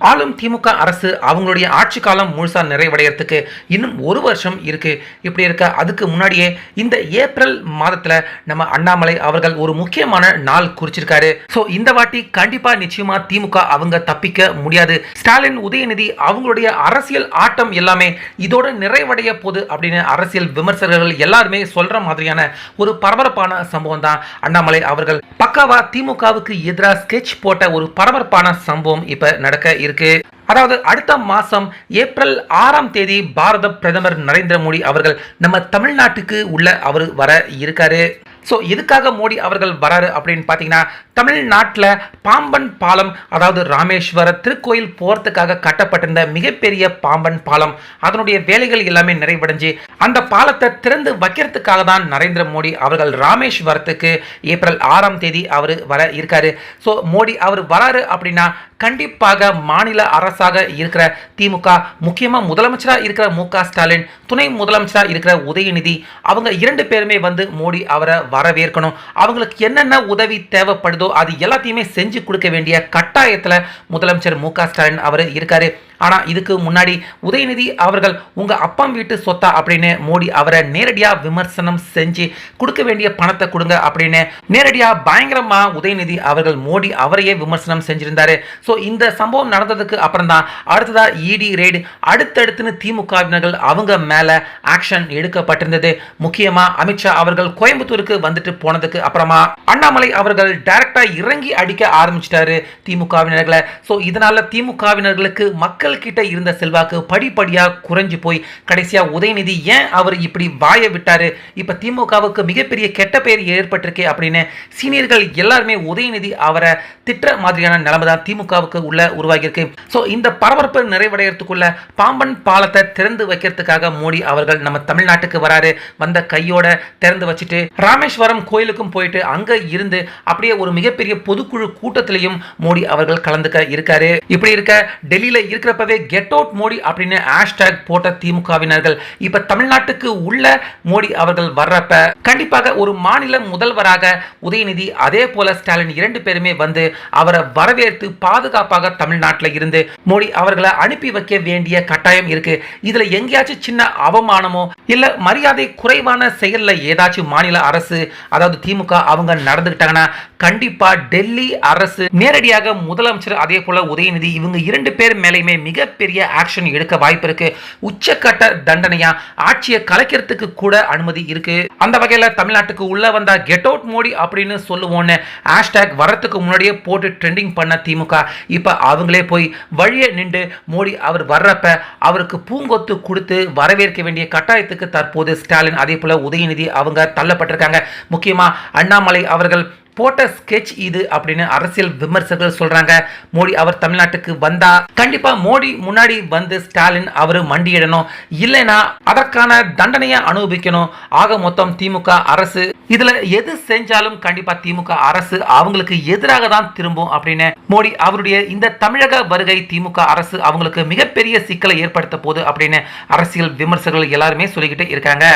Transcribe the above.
ஆளும் திமுக அரசு அவங்களுடைய ஆட்சி காலம் முழுசா நிறைவடைகிறதுக்கு இன்னும் ஒரு வருஷம் இருக்கு. இப்படி இருக்க அதுக்கு முன்னாடியே இந்த ஏப்ரல் மாதத்துல நம்ம அண்ணாமலை அவர்கள் ஒரு முக்கியமான நாள் குறிச்சிருக்காரு. ஸோ இந்த வாட்டி கண்டிப்பா நிச்சயமா திமுக அவங்க தப்பிக்க முடியாது. ஸ்டாலின் உதயநிதி அவங்களுடைய அரசியல் ஆட்டம் எல்லாமே இதோட நிறைவடைய போது அப்படின்னு அரசியல் விமர்சகர்கள் எல்லாருமே சொல்ற மாதிரியான ஒரு பரபரப்பான சம்பவம் தான் அண்ணாமலை அவர்கள். பக்காவா திமுகவுக்கு எதிராக ஸ்கெச் போட்ட ஒரு பரபரப்பான சம்பவம் இப்ப நடக்க இருக்கு. அதாவது அடுத்த மாதம் ஏப்ரல் ஆறாம் தேதி பாரத பிரதமர் நரேந்திர மோடி அவர்கள் நம்ம தமிழ்நாட்டுக்கு உள்ள அவர் வர இருக்காரு. ஸோ எதுக்காக மோடி அவர்கள் வராரு அப்படின்னு பார்த்தீங்கன்னா தமிழ்நாட்டில் பாம்பன் பாலம் அதாவது ராமேஸ்வர திருக்கோயில் போகிறதுக்காக கட்டப்பட்டிருந்த மிகப்பெரிய பாம்பன் பாலம் அதனுடைய வேலைகள் எல்லாமே நிறைவடைஞ்சு அந்த பாலத்தை திறந்து வைக்கிறதுக்காக தான் நரேந்திர மோடி அவர்கள் ராமேஸ்வரத்துக்கு ஏப்ரல் ஆறாம் தேதி அவர் வர இருக்காரு. ஸோ மோடி அவர் வராரு அப்படின்னா கண்டிப்பாக மாநில அரசாக இருக்கிற திமுக முக்கியமாக முதலமைச்சராக இருக்கிற மு க ஸ்டாலின் துணை முதலமைச்சராக இருக்கிற உதயநிதி அவங்க இரண்டு பேருமே வந்து மோடி அவரை வரவேற்கணும். அவங்களுக்கு என்னென்ன உதவி தேவைப்படுதோ அது எல்லாத்தையுமே செஞ்சு கொடுக்க வேண்டிய கட்டாயத்தில் முதலமைச்சர் மு ஸ்டாலின் அவர் இருக்காரு. ஆனால் இதுக்கு முன்னாடி உதயநிதி அவர்கள் உங்கள் அப்பா வீட்டு சொத்தா? அப்படின்னு மோடி அவரை நேரடியாக விமர்சனம் செஞ்சு கொடுக்க வேண்டிய பணத்தை கொடுங்க அப்படின்னு நேரடியாக பயங்கரமாக உதயநிதி அவர்கள் மோடி அவரையே விமர்சனம் செஞ்சிருந்தாரு. ஸோ இந்த சம்பவம் நடந்ததுக்கு அப்புறம் தான் அடுத்ததாக இடி ரெய்டு அடுத்தடுத்துன்னு திமுகவினர்கள் அவங்க மேலே ஆக்ஷன் எடுக்கப்பட்டிருந்தது. முக்கியமாக அமித்ஷா அவர்கள் கோயம்புத்தூருக்கு வந்துட்டு போனதுக்கு அப்புறமா அண்ணாமலை அவர்கள் டைரக்டாக இறங்கி அடிக்க ஆரம்பிச்சிட்டாரு திமுகவினர்களை. ஸோ இதனால் திமுகவினர்களுக்கு மக்கள் கிட்ட இருந்த செல்வாக்கு படிப்படியா குறைஞ்சு போய் கடைசியாக உதயநிதி ஏன் அவர் இப்படி வாய விட்டாரு? இப்ப திமுகவுக்கு மிகப்பெரிய கெட்ட பெயர் ஏற்பட்டிருக்கே அப்படின்னு சீனியர்கள் எல்லாருமே உதயநிதி அவரை திட்ட மாதிரியான நிலைமை தான் திமுகவுக்கு உள்ள உருவாகியிருக்கு. ஸோ இந்த பரபரப்பு நிறைவடைகிறதுக்குள்ள பாம்பன் பாலத்தை திறந்து வைக்கிறதுக்காக மோடி அவர்கள் நம்ம தமிழ்நாட்டுக்கு வராரு. வந்த கையோட திறந்து வச்சுட்டு ராமேஸ்வரம் கோயிலுக்கும் போயிட்டு அங்க இருந்து அப்படியே ஒரு மிகப்பெரிய பொதுக்குழு கூட்டத்திலையும் மோடி அவர்கள் கலந்துக்க இருக்காரு. இப்படி இருக்க டெல்லியில இருக்கிறப்பவே கெட் அவுட் மோடி அப்படின்னு ஹேஷ்டேக் போட்ட திமுகவினர்கள். இப்ப தமிழ்நாட்டுக்கு உள்ள மோடி அவர்கள் வர்றப்ப கண்டிப்பாக ஒரு மாநில முதல்வராக உதயநிதி அதே போல ஸ்டாலின் இரண்டு பேருமே வந்து அவரை வரவேற்று பாதுகாப்பாக தமிழ்நாட்டில் இருந்து மோடி அவர்களை அனுப்பி வைக்க வேண்டிய கட்டாயம் இருக்கு. இதுல எங்கேயாச்சும் சின்ன அவமானமோ இல்ல மரியாதை குறைவான செயல்ல ஏதாச்சும் மாநில அரசு அதாவது திமுக அவங்க நடந்துக்கிட்டாங்கன்னா கண்டிப்பா டெல்லி அரசு நேரடியாக முதலமைச்சர் அதே போல உதயநிதி இவங்க இரண்டு பேர் மேலேயுமே மிகப்பெரிய ஆக்ஷன் எடுக்க வாய்ப்பு இருக்கு. உச்சக்கட்ட தண்டனையா ஆட்சியை கலைக்கிறதுக்கு கூட அனுமதி இருக்கு. அந்த வகையில தமிழ்நாட்டுக்கு உள்ள வந்த கெட் அவுட் மோடி அப்படின்னு சொல்லுவோன்னு ஹேஷ்டேக் வரத்துக்கு முன்னாடியே போட்டு ட்ரெண்டிங் பண்ண திமுக. இப்ப அவங்களே போய் வழியே நின்று மோடி அவர் வர்றப்ப அவருக்கு பூங்கொத்து கொடுத்து வரவேற்க வேண்டிய கட்டாயத்துக்கு தற்போது ஸ்டாலின் அதே போல உதயநிதி அவங்க தள்ளப்பட்டிருக்காங்க. முக்கியமா அண்ணாமலை அவர்கள் போட்ட ஸ்கெட்ச் இது அப்படின்னு அரசியல் விமர்சகர்கள் சொல்றாங்க. மோடி அவர் தமிழ்நாட்டுக்கு வந்தா கண்டிப்பா மோடி முன்னாடி வந்து ஸ்டாலின் அவர் மண்டியிடணும். இல்லைன்னா அதற்கான தண்டனையை அனுபவிக்கணும். ஆக மொத்தம் திமுக அரசு இதுல எது செஞ்சாலும் கண்டிப்பா திமுக அரசு அவங்களுக்கு எதிராக தான் திரும்பும் அப்படின்னு மோடி அவருடைய இந்த தமிழக வருகை திமுக அரசு அவங்களுக்கு மிகப்பெரிய சிக்கலை ஏற்படுத்த போகுது அப்படின்னு அரசியல் விமர்சகர்கள் எல்லாருமே சொல்லிக்கிட்டு இருக்காங்க.